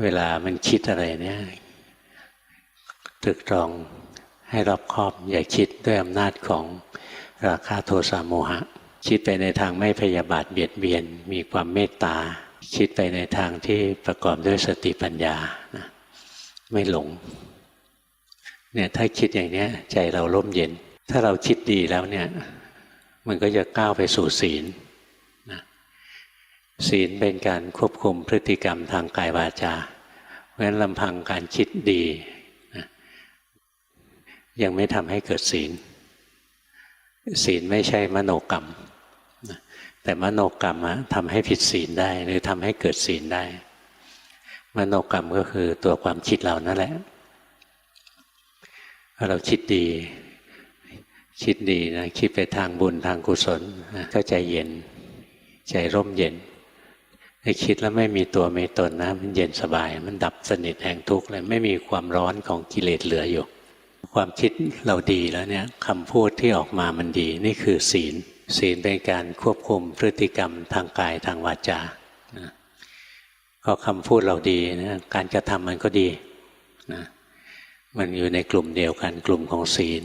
เวลามันคิดอะไรเนี่ยตรึกตรองให้รอบคอบ อย่าคิดด้วยอำนาจของราคะโทสะโมหะ คิดไปในทางไม่พยาบาทเบียดเบียน มีความเมตตา คิดไปในทางที่ประกอบด้วยสติปัญญานะไม่หลงเนี่ยถ้าคิดอย่างนี้ใจเราร่มเย็น ถ้าเราคิดดีแล้วเนี่ย มันก็จะก้าวไปสู่ศีล ศีลเป็นการควบคุมพฤติกรรมทางกายวาจา เพราะฉะนั้นลำพังการคิดดีนะยังไม่ทำให้เกิดศีล ศีลไม่ใช่มโนกรรมนะแต่มโนกรรมทำให้ผิดศีลได้ หรือทำให้เกิดศีลได้ มโนกรรมก็คือตัวความคิดเรานั่นแหละ เราคิดดี คิดดีนะคิดไปทางบุญทางกุศลก็ใจเย็น ใจร่มเย็น ถ้าคิดแล้วไม่มีตัวไม่ตนนะ มันเย็นสบาย มันดับสนิทแห่งทุกข์เลยไม่มีความร้อนของกิเลสเหลืออยู่ ความคิดเราดีแล้วเนี่ยคำพูดที่ออกมามันดี นี่คือศีล ศีลเป็นการควบคุมพฤติกรรมทางกายทางวาจาก็คำพูดเราดีนะการกระทำมันก็ดีนะมันอยู่ในกลุ่มเดียวกันกลุ่มของศีล